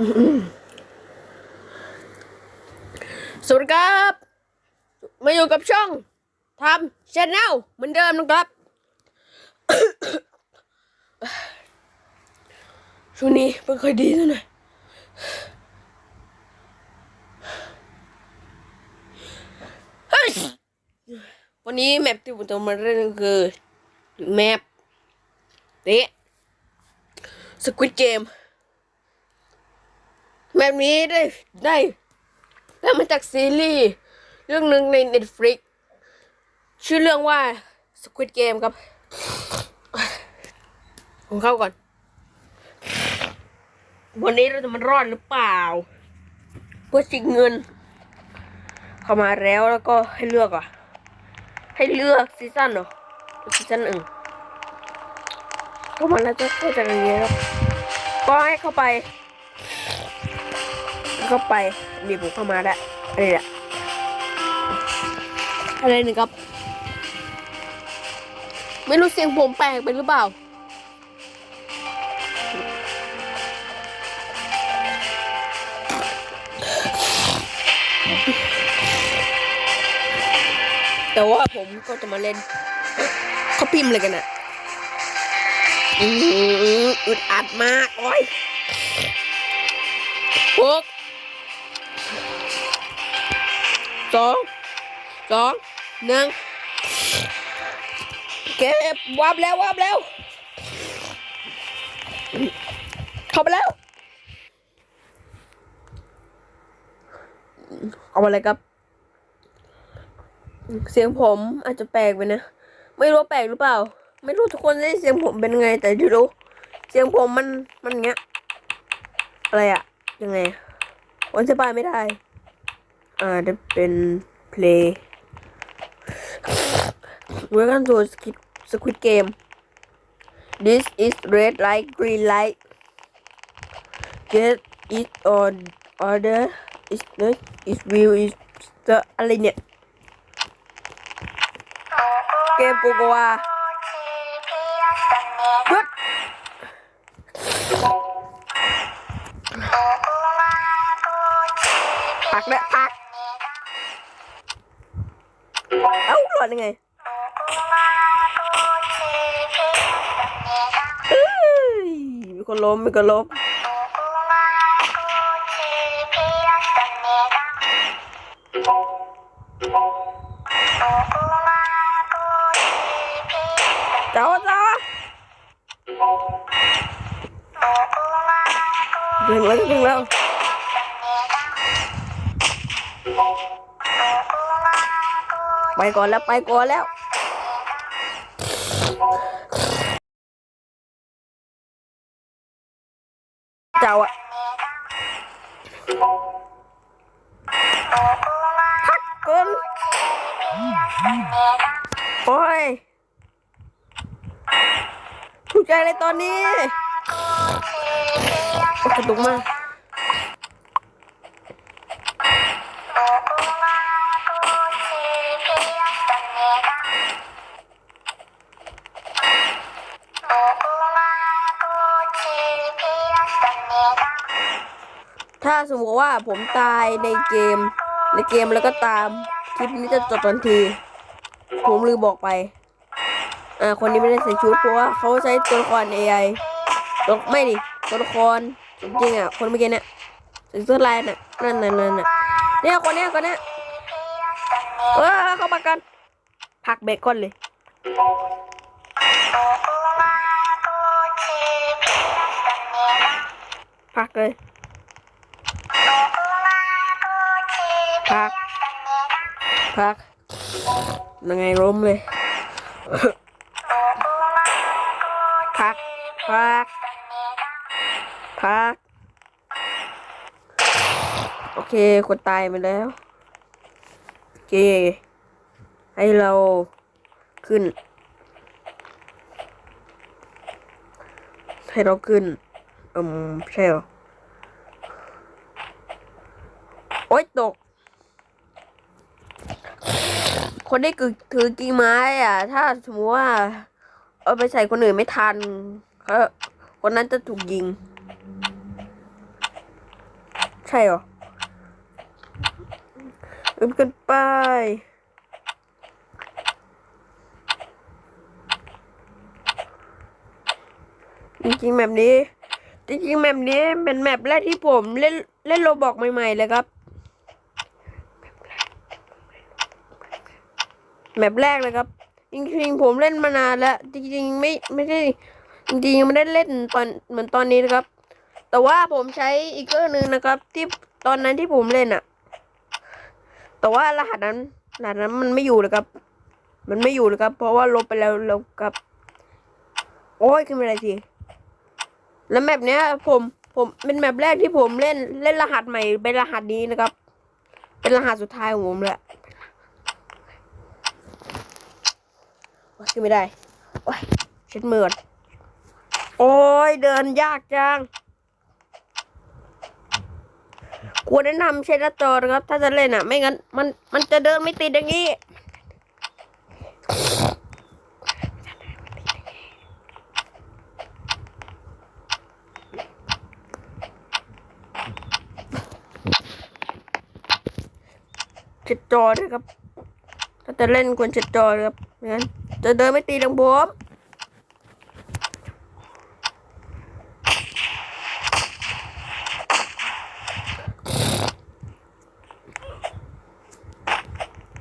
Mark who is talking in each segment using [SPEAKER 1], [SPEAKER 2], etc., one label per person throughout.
[SPEAKER 1] สวัสดีครับ มาอยู่กับช่องทำชแนลเหมือนเดิมนะครับ ช่วงนี้ไม่ค่อยดีเท่าไหร่เฮ้ยวันนี้แมปที่ผมจะมาเล่นคือแมปนี้สควิตเกม แมปนี้ได้ได้ได้มาจากซีรีส์เรื่องหนึ่งใน Netflix ชื่อเรื่องว่า Squid Game ครับ ผมเข้าก่อน วันนี้เราจะมารอดหรือเปล่า เพื่อชิงเงิน เข้ามาแล้วแล้วก็ให้เลือกอะ ให้เลือกซีซั่นเหรอซีซั่นหนึ่งเข้ามาแล้วจะเข้าใจอย่างเงี้ยครับก็ให้เข้าไป เข้าไปมีผมเข้ามาแล้วอะไรอะอะไรหนึ่งครับ ไม่รู้เสียงผมแปลกไปหรือเปล่าแต่ว่าผมก็จะมาเล่นเขาพิมพ์อะไรกันอะอืออึดอัดมาก โอ้ยหก สองสองหนึ่งเก็บวับแล้ววับแล้ว เข้าไปแล้ว เอาอะไรครับ เสียงผมอาจจะแปลกไปนะ ไม่รู้แปลกหรือเปล่า ไม่รู้ทุกคนได้เสียงผมเป็นไง แต่ที่รู้ เสียงผมมันมันเงี้ย อะไรอะยังไงวันสบายไม่ได้ อ่าจะเป็น play Welcome to Squid Squid Game This is red light green light Get it on order is not is view is the อะไรเนี่ย เกมโกโกวาหยุดพักแล้วพัก เอ้าหลอดยังไงเอ้ยมีคนล้มมีคนล้มเจ้าจ้าถึงแล้วถึงแล้ว ไปก่อนแล้วไปก่อนแล้วเจ้าอะพักก่อนโอ้ยถูกใจเลยตอนนี้กระตุกมาก สมมติว่าผมตายในเกม ในเกมแล้วก็ตามคลิปนี้จะจบทันที ผมลืมบอกไป อ่า คนนี้ไม่ได้ใส่ชุดเพราะว่าเขาใช้ตัวละคร AI ตัวไม่ดิตัวละครจริงๆอะ คนเมื่อกี้เนี่ยใส่เสื้อลายน่ะนั่นนั่นนั่นน่ะเนี่ยคนเนี้ยคนเนี้ยเออเข้ามากันพักเบรกก่อนเลยพักเลย พัก พัก ยังไงล้มเลย พัก พัก พัก โอเค คนตายไปแล้ว โอเค ให้เราขึ้น ให้เราขึ้น อืม ใช่หรอ โอ๊ยตก คนที่ถือถือกิ่งไม้อะ ถ้าสมมติว่า เอาไปใส่คนอื่นไม่ทันเขาคนนั้นจะถูกยิง ใช่หรออึบกันไปจริงๆแบบนี้ จริงๆแบบนี้เป็นแมปแรกที่ผมเล่นเล่นโรบอกใหม่ๆเลยครับ แมปแรกเลยครับ จริงๆผมเล่นมานานแล้ว จริงๆไม่ไม่ได้จริงๆไม่ได้เล่นตอนเหมือนตอนนี้นะครับ แต่ว่าผมใช้อีกเครื่องหนึ่งนะครับ ที่ตอนนั้นที่ผมเล่นอะแต่ว่ารหัสนั้นรหัสนั้นมันไม่อยู่เลยครับ มันไม่อยู่เลยครับ เพราะว่าลบไปแล้วแล้วครับ โอ้ยขึ้นไปอะไรทีแล้วแมปเนี้ยผมผมเป็นแมปแรกที่ผมเล่นเล่นรหัสใหม่เป็นรหัสนี้นะครับ เป็นรหัสสุดท้ายของผมแหละโอ๊ย ขึ้นไม่ได้ โอ้ยเช็ดมือก่อนโอ้ยเดินยากจังควรแนะนำใช้หน้าจอนะครับ ถ้าจะเล่นอะ ไม่งั้น มันมันจะเดินไม่ติดอย่างนี้ เช็ดจอด้วยครับ ถ้าจะเล่นควรเช็ดจอด้วยครับไม่งั้น จะเดินไม่ตีดังบวม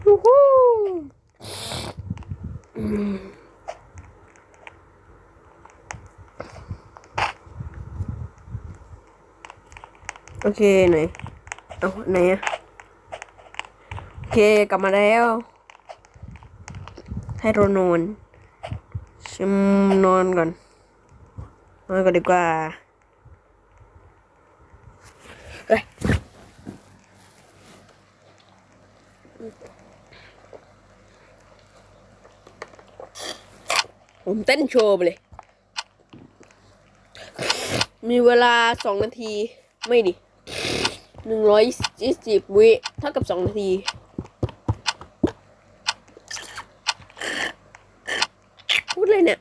[SPEAKER 1] วู้ฮู้อืมโอเคไหนเอาไหนอะโอเค กลับมาแล้ว ให้เรานอนชิมนอนก่อนนอนก่อนดีกว่าเฮ้ยผมเต้นโชว์ไปเลย มีเวลาสองนาที ไม่ดิหนึ่งร้อยยี่สิบวิเท่ากับสองนาที พูดเลยเนี่ย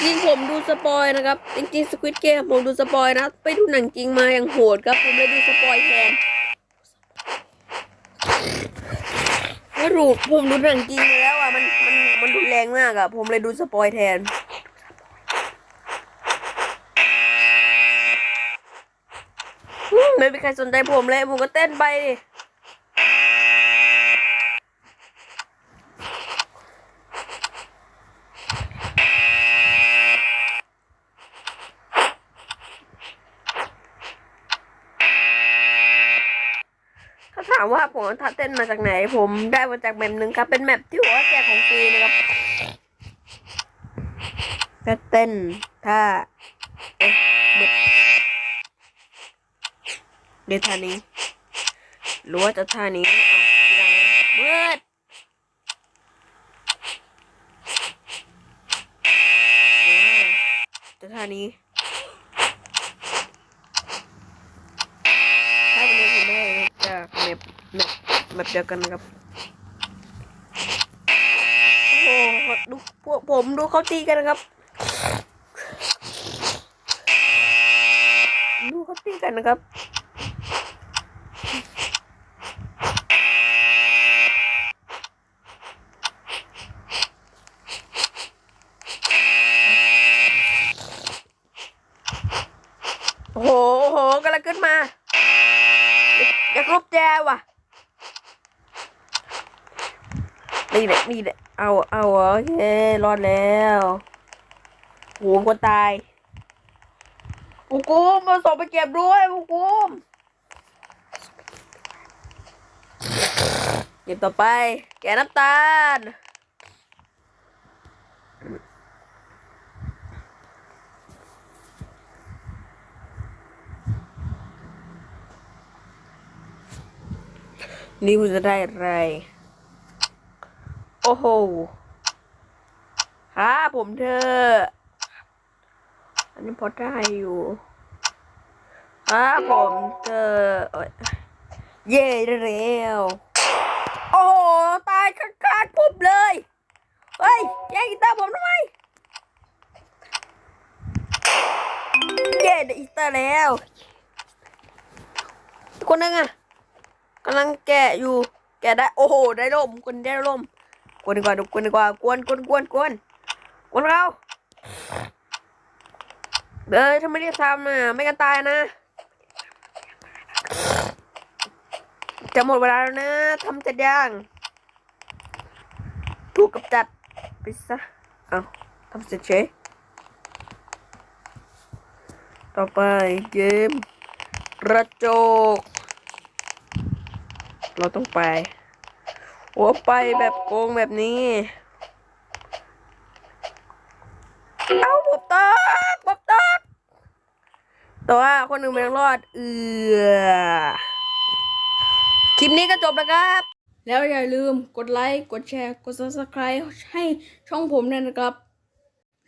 [SPEAKER 1] จริงผมดู สปอยนะครับจริงๆสควิตเกมผมดูสปอยนะ ไปดูหนังจริงมาอย่างโหดครับ ผมเลยดูสปอยแทนไม่รู้ผมดูหนังจริงแล้วอะมันมันมันรุนแรงมากอะ ผมเลยดูสปอยแทนไม่มีใครสนใจผมเลย ผมก็เต้นไปดิถ้าถามว่า ผมเอาท่าเต้นมาจากไหน ผมได้มาจากแมปหนึ่งครับ เป็นแมปที่หัวแจกของฟรีนะครับก็เต้นท่าเอ๊ะบึดเดท่านี้หรือว่าจะท่านี้เบิดจะท่านี้ถ้าเป็นนี้คุณได้จากแมป แมปแมปเดียวกันนะครับ โอ้โหดูพวกผมดูเขาตีกันนะครับ ดูเขาตีกันนะครับโอ้โหโอ้โหกำลังขึ้นมา อยากรบแจว่ะ นี่แหละนี่แหละเอาเอาโอเครอดแล้วโหคนตายปูกุมมาส่งไปเก็บด้วยปูกุมเก็บต่อไป แกน้ำตาลนี่คุณจะได้อะไร โอ้โหฮะผมเธอ อันนี้พอได้อยู่ฮะผมเธอเอ้ยเย่เร็ว โอ้โห ตายข้างๆปุ๊บเลย เฮ้ยแย่งกีตาร์ผมทำไมได้อีสตอร์แล้ว คนนึงอะกำลังแกะอยู่ แกะได้ โอ้โห ได้ลมคนได้ลม กวนดีกว่าดูกวนดีกว่ากวนกวนกวนกวนกวนเราเด้อถ้าไม่ได้ทำนะไม่กันตายนะ จะหมดเวลาแล้วนะทำเสร็จยังถูกกับจัดไปซะเอาทำเสร็จเฉยต่อไปเกมกระจก เราต้องไป โอ้ไปแบบโกงแบบนี้ เอาบบตกบบตกแต่ว่าคนหนึ่งมันรอด เอือคลิปนี้ก็จบแล้วครับ
[SPEAKER 2] แล้วอย่าลืมกดไลค์ กดแชร์ กด subscribe ให้ช่องผมด้วยนะครับ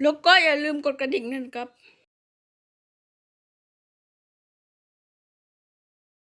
[SPEAKER 2] แล้วก็อย่าลืมกดกระดิ่งด้วยนะครับ